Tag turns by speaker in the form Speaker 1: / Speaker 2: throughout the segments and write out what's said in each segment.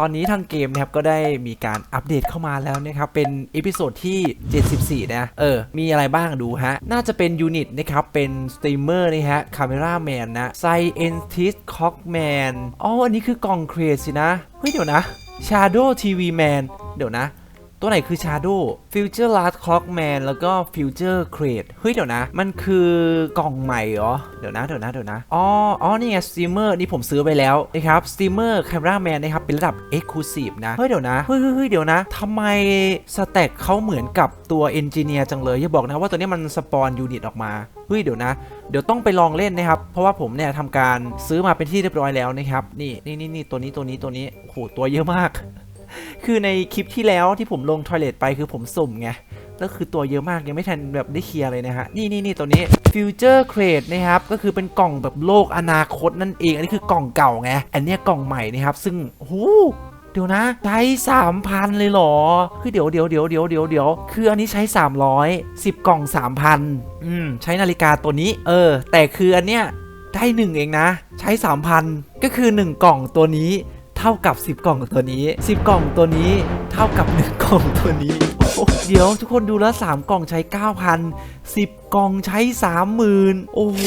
Speaker 1: ตอนนี้ทางเกมนะครับก็ได้มีการอัปเดตเข้ามาแล้วนะครับ เป็นเอพิโซดที่ 74 นะ เออ มีอะไรบ้างดูฮะ น่าจะเป็นยูนิตนะครับ เป็นสตรีมเมอร์นะฮะคาเมราแมนนะไซเอนติสคอกแมนอ๋อ อันนี้คือกล่องเครดสินะ เฮ้ย เดี๋ยวนะ Shadow TV Man เดี๋ยวนะ ตัวไหนคือ Shadow Future Last Clockman แล้วก็ Future Crate เฮ้ย เดี๋ยวนะ มันคือกล่องใหม่เหรอ เดี๋ยวนะ เดี๋ยวนะ เดี๋ยวนะ อ๋อ อ๋อ นี่ไง steamer นี่ผมซื้อไปแล้วนะครับ steamer Cameraman นะครับ เป็นระดับ Exclusive นะ เฮ้ย เดี๋ยวนะ เฮ้ยเฮ้ยเดี๋ยวนะทำไมสเต็กเขาเหมือนกับตัว Engineer จังเลย อย่าบอกนะว่าตัวนี้มันสปอนยูนิตออกมาเฮ้ยเดี๋ยวนะ เดี๋ยวต้องไปลองเล่นนะครับ เพราะว่าผมเนี่ยทำการซื้อมาเป็นที่เรียบร้อยแล้วนะครับ นี่นี่นี่นี่ตัวนี้ตัวนี้ตัวนี้โอ้โหตัวเยอะมาก คือในคลิปที่แล้วที่ผมลงทอยเลทไปคือผมสุ่มไงแล้วคือตัวเยอะมากยังไม่ทันแบบได้เคลียร์เลยนะฮะ นี่นี่นี่ตัวนี้ Future Crate นะครับ ก็คือเป็นกล่องแบบโลกอนาคตนั่นเอง อันนี้คือกล่องเก่าไง อันนี้กล่องใหม่นะครับ ซึ่งหูเดี๋ยวนะใช้3,000เลยเหรอ คือเดี๋ยวเดี๋ยวเดี๋ยวเดี๋ยวเดี๋ยวเดี๋ยวคืออันนี้ใช้300 10กล่อง3,000อืมใช้นาฬิกาตัวนี้ เออ แต่คืออันเนี้ยได้หนึ่งเองนะ ใช้3,000ก็คือ1กล่องตัวนี้ เท่ากับ 10 กล่องตัวนี้ 10 กล่องตัวนี้ เท่ากับ 1 กล่องตัวนี้ เดี๋ยวทุกคนดูแล้ว 3 กล่องใช้ 9,000 10 กล่องใช้ 30,000 โอ้โห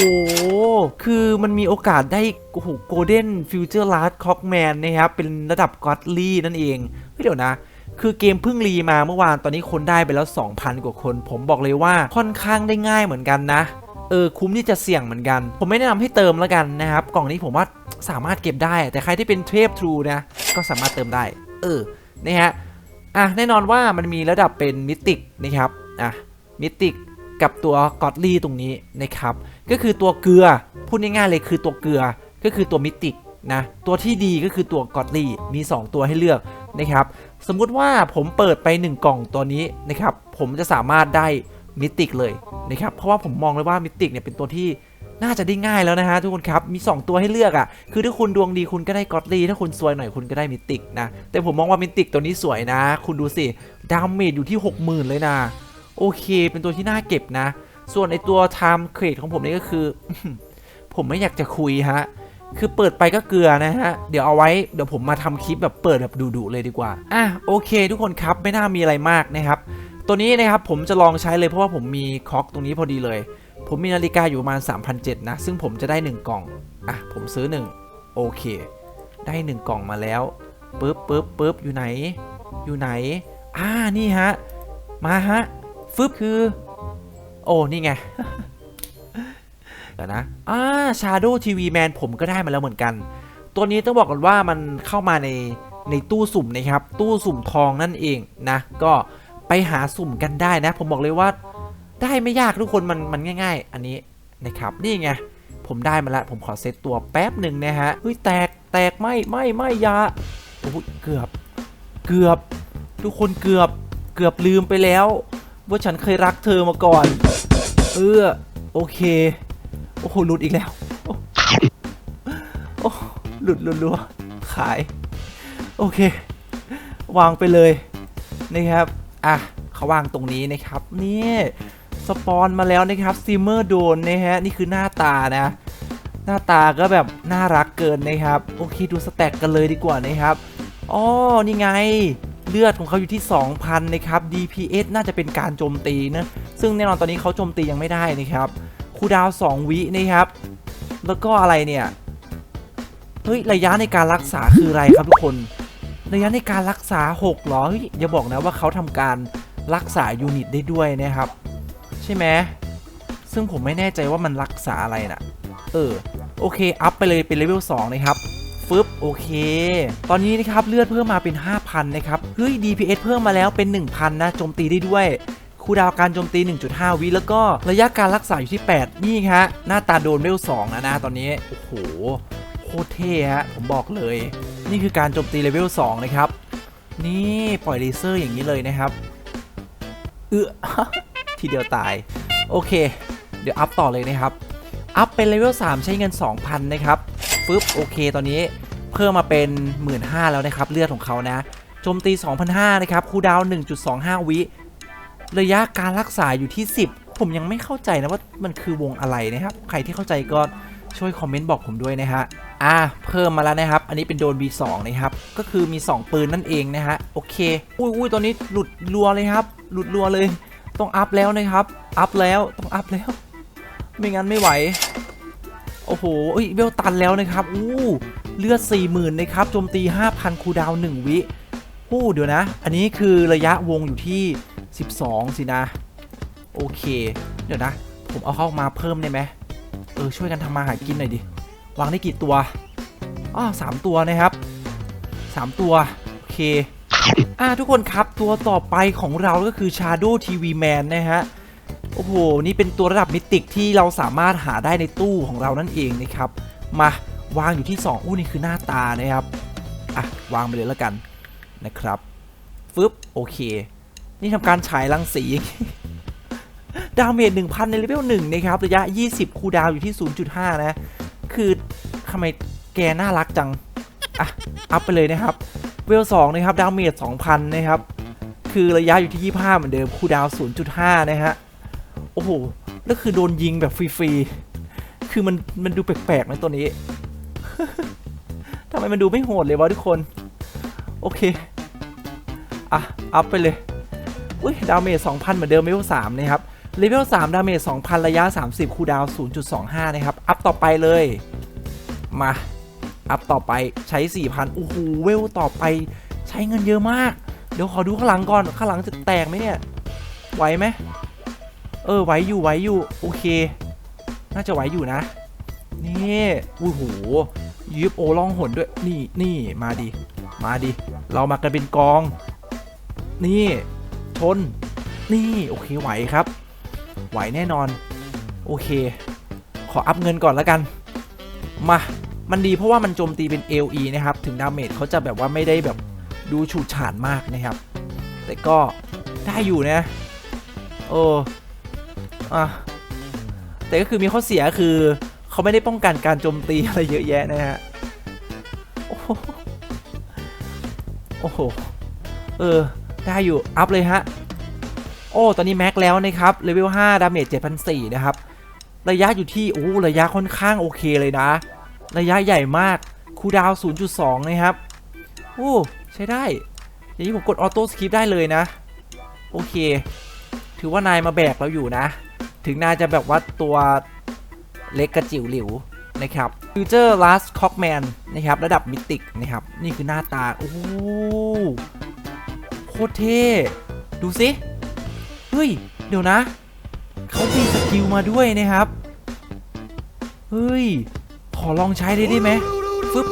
Speaker 1: คือมันมีโอกาสได้โอ้โหโกลเด้นฟิวเจอร์ลาร์ดคอกแมนนะครับ เป็นระดับก็อดลี่นั่นเองเฮ้ยเดี๋ยวนะคือเกมเพิ่งรีมาเมื่อวานตอนนี้คนได้ไปแล้ว 2,000 กว่าคน ผมบอกเลยว่าค่อนข้างได้ง่ายเหมือนกันนะ เออคุ้มที่จะเสี่ยงเหมือนกัน ผมไม่แนะนำให้เติมแล้วกันนะครับ กล่องนี้ผมว่าสามารถเก็บได้ แต่ใครที่เป็นเทพทรูนะก็สามารถเติมได้ เออนะฮะอะแน่นอนว่ามันมีระดับเป็นมิติกนะครับอะมิติกกับตัวกอดลี่ตรงนี้นะครับ ก็คือตัวเกลือพูดง่ายๆเลยคือตัวเกลือก็คือตัวมิติกนะตัวที่ดีก็คือตัวกอดลี่มี 2 ตัวให้เลือกนะครับ สมมุติว่าผมเปิดไป 1 กล่องตัวนี้นะครับ ผมจะสามารถได้ มิติกเลยนะครับเพราะว่าผมมองเลยว่ามิติกเนี่ยเป็นตัวที่น่าจะได้ง่ายแล้วนะฮะทุกคนครับ มี 2 ตัวให้เลือกอะ่ะ คือถ้าคุณดวงดีคุณก็ได้กอดลี่ถ้าคุณซวยหน่อยคุณก็ได้มิติกนะ แต่ผมมองว่ามิติกตัวนี้สวยนะ คุณดูสิดาเมจอยู่ที่ 60,000 เลยนะ โอเค เป็นตัวที่น่าเก็บนะ ส่วนไอตัว time crate ของผมนี่ก็คือ ผมไม่อยากจะคุยฮะ คือเปิดไปก็เกลือนะฮะ เดี๋ยวเอาไว้เดี๋ยวผมมาทำคลิปแบบเปิดแบบดุๆเลยดีกว่า อะโอเค ทุกคนครับไม่น่ามีอะไรมากนะครับ ตัวนี้นะครับผมจะลองใช้เลยเพราะว่าผมมีคอกตรงนี้พอดีเลย ผมมีนาฬิกาอยู่ประมาณ3,007นะ ซึ่งผมจะได้ 1 กล่อง อะ ผมซื้อ 1 โอเค ได้ 1 กล่องมาแล้วปึ๊บปึ๊บปึ๊บอยู่ไหน อยู่ไหน อ่า นี่ฮะ มาฮะ ฟึบคือ โอ้ นี่ไงเดี๋ยวนะ อ่า Shadow TV Man ผมก็ได้มาแล้วเหมือนกัน ตัวนี้ต้องบอกก่อนว่ามันเข้ามาในในตู้สุ่มนะครับ ตู้สุ่มทองนั่นเองนะ ก็ ไปหาสุ่มกันได้นะ ผมบอกเลยว่าได้ไม่ยากทุกคนมันมันง่าย ๆ อันนี้นะครับนี่ไงผมได้มาแล้วผมขอเซตตัวแป๊บหนึ่งนะฮะเฮ้ยแตกแตกไม่ไม่ไม่ยาโอ้ยเกือบเกือบ ทุกคนเกือบเกือบลืมไปแล้ว ว่าฉันเคยรักเธอมาก่อน เออโอเคโอ้โหหลุดอีกแล้วโอ้โอ้หลุดรัวๆขาย โอเค วางไปเลยนะครับ อะเขาวางตรงนี้นะครับ นี่สปอนมาแล้วนะครับซีเมอร์โดนนะฮะนี่คือหน้าตานะ หน้าตาก็แบบน่ารักเกินนะครับ โอเคดูสแต็กกันเลยดีกว่านะครับอ๋อนี่ไงเลือดของเขาอยู่ที่ 2,000 นะครับ DPS น่าจะเป็นการโจมตีนะ ซึ่งแน่นอนตอนนี้เขาโจมตียังไม่ได้นะครับคูดาว 2 วินะครับ แล้วก็อะไรเนี่ย เฮ้ย ระยะในการรักษาคืออะไรครับทุกคน ระยะในการรักษา6หรอเยอย่าบอกนะว่าเขาทำการรักษายูนิตได้ด้วยนะครับ ใช่ไหมซึ่งผมไม่แน่ใจว่ามันรักษาอะไรนะเออโอเค อัพไปเลยเป็นเลเวล2นะครับฟึบโอเค ตอนนี้นะครับเลือดเพิ่มมาเป็น 5,000 นะครับ เฮ้ย DPS เพิ่มมาแล้วเป็น 1,000 นะ โจมตีได้ด้วย คูดาวการโจมตี 1.5 วิแล้วก็ระยะการรักษาอยู่ที่ 8 นี่ฮะ หน้าตาโดนเวล2นะนะตอนนี้ โอ้โห ตรเท่ฮะผมบอกเลย นี่คือการโจมตีเลเวล2นะครับ นี่ปล่อยเลเซอร์อย่างนี้เลยนะครับเออทีเดียวตาย โอเค เดี๋ยวอัพต่อเลยนะครับ อัพเป็นเลเวล3ใช้เงิน 2,000 นะครับฟึบโอเค ตอนนี้เพิ่มมาเป็น 15,000แล้วนะครับ เลือดของเขานะโจมตี 2,500 นะครับคูดาวน์1.25 วิระยะการรักษาอยู่ที่ 10 ผมยังไม่เข้าใจนะว่ามันคือวงอะไรนะครับ ใครที่เข้าใจก็ ช่วยคอมเมนต์บอกผมด้วยนะฮะอ่าเพิ่มมาแล้วนะครับ อันนี้เป็นโดน B2 นะครับ ก็คือมี 2 ปืนนั่นเองนะฮะ โอเค อุ้ยอุ้ยตอนนี้หลุดรัวเลยครับ หลุดรัวเลย ต้องอัพแล้วนะครับ อัพแล้วต้องอัพแล้ว ไม่งั้นไม่ไหว โอ้โหเอ้ยเวลตันแล้วนะครับ อู้เลือด40,000นะครับโจมตี 5,000คูดาวน์1วิอู้เดี๋ยวนะ อันนี้คือระยะวงอยู่ที่ 12 สินะ โอเค เดี๋ยวนะ ผมเอาเข้ามาเพิ่มได้ไหม เออช่วยกันทำมาหากินหน่อยดิ วางได้กี่ตัวอ๋อสามตัวนะครับสามตัว โอเค อ่าทุกคนครับตัวต่อไปของเราก็คือ Shadow TV Man นะฮะ โอ้โห นี่เป็นตัวระดับมิติกที่เราสามารถหาได้ในตู้ของเรานั่นเองนะครับ มาวางอยู่ที่ 2 อู้นี่คือหน้าตานะครับ อะ วางไปเลยแล้วกันนะครับฟึบโอเค นี่ทำการฉายรังสี ดาเมจ1,000 ในเลเวล1นะครับระยะ 20 คูดาวอยู่ที่ 0.5 นะ คือทำไมแกน่ารักจัง อะ อัพไปเลยนะครับ เวล2นะครับ ดาเมจ2,000 นะครับ คือระยะอยู่ที่ 25 เหมือนเดิม คูดาวน์0.5 นะฮะ โอ้โห แล้วคือโดนยิงแบบฟรีๆ คือมันมันดูแปลกๆนะตัวนี้ทำไมมันดูไม่โหดเลยวะทุกคน โอเค อะ อัพไปเลย อุ้ย ดาเมจ2,000 เหมือนเดิมเลเวล3นะครับ เลเวล3ดาเมจ2,000 ระยะ 30 คูดาว 0.25 นะครับ อัพต่อไปเลย มา อัพต่อไปใช้ 4,000 โอ้โห เวลต่อไปใช้เงินเยอะมาก เดี๋ยวขอดูข้างหลังก่อน ข้างหลังจะแตกไหมเนี่ย ไหวไหม เออ ไหวอยู่ ไหวอยู่ โอเค น่าจะไหวอยู่นะ นี่โอ้โหยิบโอล่องหนด้วย นี่นี่มาดิ มาดิ เรามากันเป็นกอง นี่ ชน นี่ โอเค ไหวครับ ไหวแน่นอน โอเค ขออัพเงินก่อนแล้วกัน มา มันดีเพราะว่ามันโจมตีเป็น LE นะครับ ถึงดาเมจเขาจะแบบว่าไม่ได้แบบดูฉูดฉาดมากนะครับ แต่ก็ได้อยู่นะ โอ้อะแต่ก็คือมีข้อเสียคือเขาไม่ได้ป้องกันการโจมตีอะไรเยอะแยะนะฮะ โอ้โหโอ้โห เออ ได้อยู่ อัพเลยฮะ โอ้ ตอนนี้แม็กแล้วนะครับ เลเวล5ดาเมจ7,400นะครับ ระยะอยู่ที่ โอ้ ระยะค่อนข้างโอเคเลยนะ ระยะใหญ่มาก คูดาวน์0.2 นะครับ โอ้ ใช้ได้ อย่างนี้ผมกดออโต้สคริปได้เลยนะ โอเค ถือว่านายมาแบกเราอยู่นะ ถึงนายจะแบบว่าตัวเล็กกระจิ๋วหลิวนะครับ Future Last Cockman นะครับ ระดับมิติกนะครับ นี่คือหน้าตา โอ้โหโคตรเท่ ดูสิ เฮ้ย เดี๋ยวนะ เขามีสกิลมาด้วยนะครับ เฮ้ย ขอลองใช้ได้ได้ไหมฟึบ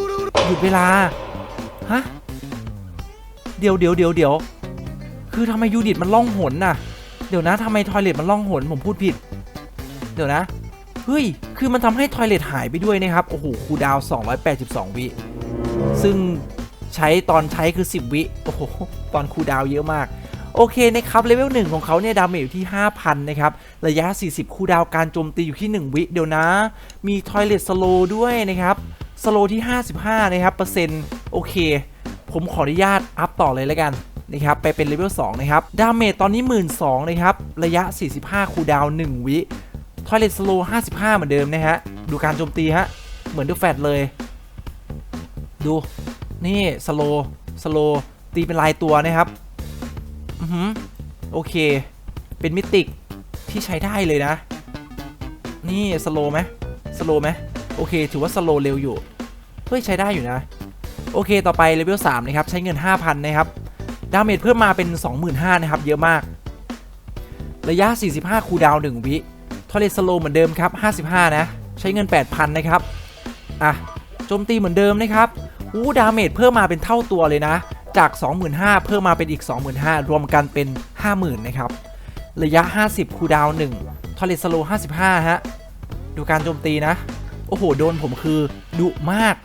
Speaker 1: หยุดเวลา ฮะ เดี๋ยวเดี๋ยวเดี๋ยวเดี๋ยวคือทำไมยูนิตมันล่องหนน่ะ เดี๋ยวนะทำไมทอยเลทมันล่องหนผมพูดผิด เดี๋ยวนะ เฮ้ย คือมันทำให้ทอยเลทหายไปด้วยนะครับ โอ้โห คูดาว 282 วิ ซึ่งใช้ตอนใช้คือ 10 วิ โอ้โห ตอนคูดาวเยอะมาก โอเคนะครับเลเวล1ของเขาเนี่ยดาเมจอยู่ที่ 5,000 นะครับ ระยะ 40 คูลดาวการโจมตีอยู่ที่ 1 วิเดี๋ยวนะ มีทอยเลทสโลด้วยนะครับสโลที่ 55 นะครับเปอร์เซ็นต์โอเค ผมขออนุญาตอัพต่อเลยแล้วกันนะครับไปเป็นเลเวล2นะครับดาเมจตอนนี้ 12,000นะครับ ระยะ 45 คูดาวน์1วิทอยเลทสโล55 เหมือนเดิมนะฮะ ดูการโจมตีฮะ เหมือนดูแฟดเลย ดู นี่สโลสโลตีเป็นลายตัวนะครับ อือหือโอเค เป็นมิติกที่ใช้ได้เลยนะ นี่สโลไหมสโลไหมโอเค ถือว่าสโลเร็วอยู่ เฮ้ย ใช้ได้อยู่นะ โอเค ต่อไปเลเวล3นะครับ ใช้เงิน 5,000 นะครับ ดาเมจเพิ่มมาเป็น 25,000 นะครับ เยอะมาก ระยะ 45 คูดาวน์1วิทอเลสโลเหมือนเดิมครับ 55 นะ ใช้เงิน 8,000 นะครับ อะ โจมตีเหมือนเดิมนะครับ อู้ ดาเมจเพิ่มมาเป็นเท่าตัวเลยนะ จาก 25,000 เพิ่มมาเป็นอีก 25,000 รวมกันเป็น 50,000 นะครับ ระยะ 50 คูดาวน์1ทอเลสโล 55 ฮะ ดูการโจมตีนะ โอ้โห โดนผมคือดุมาก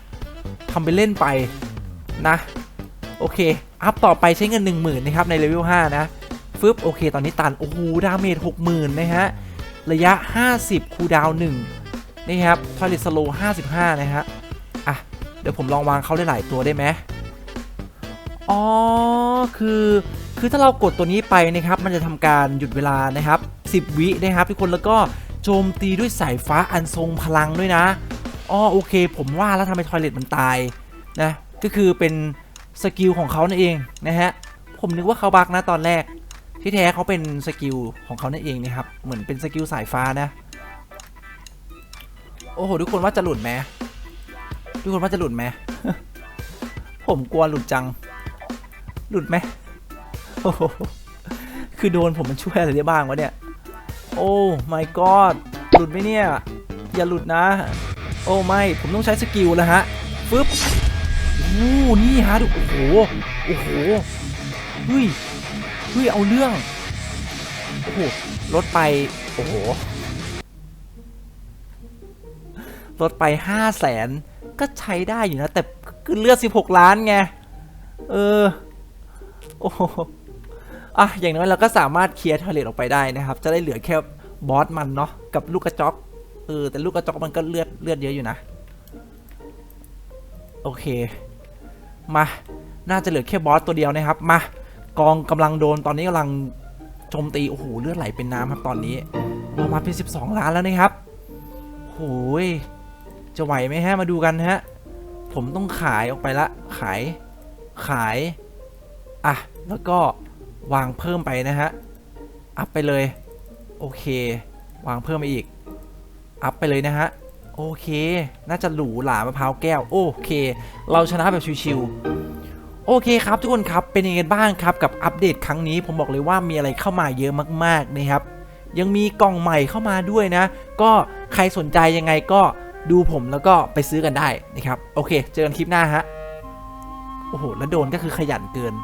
Speaker 1: ทำไปเล่นไปนะ โอเค อัพต่อไปใช้เงิน 10,000 นะครับ ในเลเวล 5 นะ ฟึบ โอเค ตอนนี้ตัน โอ้โห ดาเมจ 60,000 นะฮะ ระยะ 50 คูดาวน์1นี่ครับทอยเลสโล 55 นะฮะ อะ เดี๋ยวผมลองวางเขาได้หลายตัวได้ไหม อ๋อคือคือถ้าเรากดตัวนี้ไปนะครับ มันจะทำการหยุดเวลานะครับ 10 วินะครับทุกคนแล้วก็โจมตีด้วยสายฟ้าอันทรงพลังด้วยนะอ๋อโอเค ผมว่าแล้วทำไมทอยเลตมันตายนะก็คือเป็นสกิลของเขานั่นเองนะฮะผมนึกว่าเขาบักนะตอนแรก ที่แท้เขาเป็นสกิลของเขานั่นเองนะครับเหมือนเป็นสกิลสายฟ้านะ โอ้โหทุกคนว่าจะหลุดไหมทุกคนว่าจะหลุดไหมผมกลัวหลุดจัง หลุดไหมโอ้โหคือโดนผมมันช่วยอะไรได้บ้างวะเนี่ย โอ้ my god หลุดไหมเนี่ย อย่าหลุดนะ โอ้ไม่ ผมต้องใช้สกิลแล้วฮะ ฟึบโอ้นี่ฮะดู โอ้โห โอ้โห เฮ้ย เฮ้ย เอาเรื่อง โอ้โห ลดไป โอ้โห ลดไป5 0 0แสนก็ใช้ได้อยู่นะ แต่คือเลือด16ล้านไง เออ โอ้อะอย่างน้อยเราก็สามารถเคลียร์ทอเรตออกไปได้นะครับ จะได้เหลือแค่บอสมันเนาะกับลูกกระจอกเออแต่ลูกกระจอกมันก็เลือดเลือดเยอะอยู่นะ โอเค มา น่าจะเหลือแค่บอสตัวเดียวนะครับ มากองกำลังโดนตอนนี้กำลังโจมตีโอ้โหเลือดไหลเป็นน้ำครับตอนนี้เรามาเป็น 12 ล้านแล้วนะครับโอ้ยจะไหวไหมฮะมาดูกันฮะผมต้องขายออกไปละขายขาย อะ แล้วก็วางเพิ่มไปนะฮะ อัพไปเลย โอเค วางเพิ่มไปอีก อัพไปเลยนะฮะ โอเค น่าจะหรูหรามะพร้าวแก้ว โอเค เราชนะแบบชิวๆ โอเคครับทุกคนครับ เป็นยังไงบ้างครับกับอัปเดตครั้งนี้ ผมบอกเลยว่ามีอะไรเข้ามาเยอะมากๆนะครับ ยังมีกล่องใหม่เข้ามาด้วยนะ ก็ใครสนใจยังไงก็ดูผมแล้วก็ไปซื้อกันได้นะครับ โอเค เจอกันคลิปหน้าฮะ โอ้โห แล้วโดนก็คือขยันเกิน